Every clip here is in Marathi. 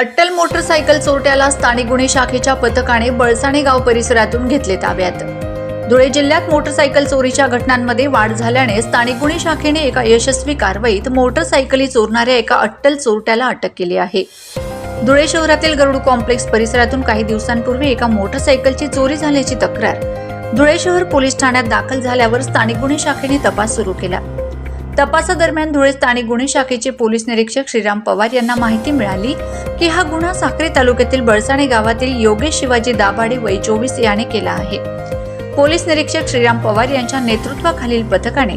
अट्टल मोटरसायकल चोरट्याला स्थानिक गुन्हे शाखेच्या पथकाने बळसाणे गाव परिसरातून घेतले ताब्यात. धुळे जिल्ह्यात मोटरसायकल चोरीच्या घटनांमध्ये वाढ झाल्याने स्थानिक गुन्हे शाखेने एका यशस्वी कारवाईत मोटरसायकली चोरणाऱ्या एका अट्टल चोरट्याला अटक केली आहे. धुळे शहरातील गरुड कॉम्प्लेक्स परिसरातून काही दिवसांपूर्वी एका मोटरसायकलची चोरी झाल्याची तक्रार. धुळे शहर पोलीस ठाण्यात दाखल झाल्यावर स्थानिक गुन्हे शाखेने तपास सुरू केला. तपासादरम्यान धुळे स्थानिक गुन्हे शाखेचे पोलीस निरीक्षक श्रीराम पवार यांना माहिती मिळाली की हा गुन्हा साक्री तालुक्यातील बळसाणे गावातील योगेश शिवाजी दाभाडे वय चोवीस याने केला आहे. पोलीस निरीक्षक श्रीराम पवार यांच्या नेतृत्वाखालील पथकाने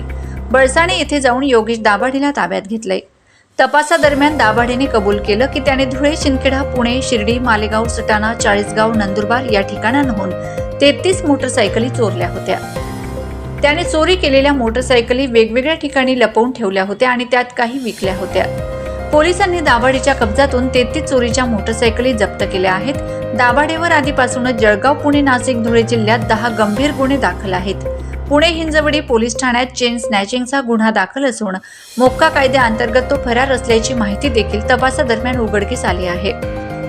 बळसाणे येथे जाऊन योगेश दाभाडेला ताब्यात घेतलंय. तपासादरम्यान दाभाडेने कबूल केलं की त्याने धुळे शिंदखेडा पुणे शिर्डी मालेगाव सटाणा चाळीसगाव नंदुरबार या ठिकाणांहून तेहतीस मोटरसायकली चोरल्या होत्या. त्याने चोरी केलेल्या मोटरसायकली वेगवेगळ्या ठिकाणी लपवून ठेवल्या होत्या आणि त्यात काही विकल्या होत्या. पोलिसांनी दाभाडेच्या कब्जातून तेहतीस चोरीच्या मोटरसायकली जप्त केल्या आहेत. दाभाडेवर आधीपासूनच जळगाव पुणे नाशिक धुळे जिल्ह्यात दहा गंभीर गुन्हे दाखल आहेत. पुणे हिंजवडी पोलीस ठाण्यात चेन स्नॅचिंगचा गुन्हा दाखल असून मोक्का कायद्याअंतर्गत तो फरार असल्याची माहिती देखील तपासादरम्यान उघडकीस आली आहे.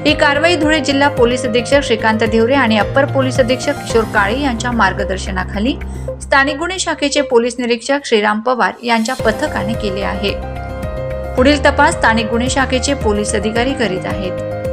ही कारवाई धुळे जिल्हा पोलीस अधीक्षक श्रीकांत धिवरे आणि अप्पर पोलीस अधीक्षक किशोर काळे यांच्या मार्गदर्शनाखाली स्थानिक गुन्हे शाखेचे पोलीस निरीक्षक श्रीराम पवार यांच्या पथकाने केले आहे. पुढील तपास स्थानिक गुन्हे शाखेचे पोलीस अधिकारी करीत आहेत.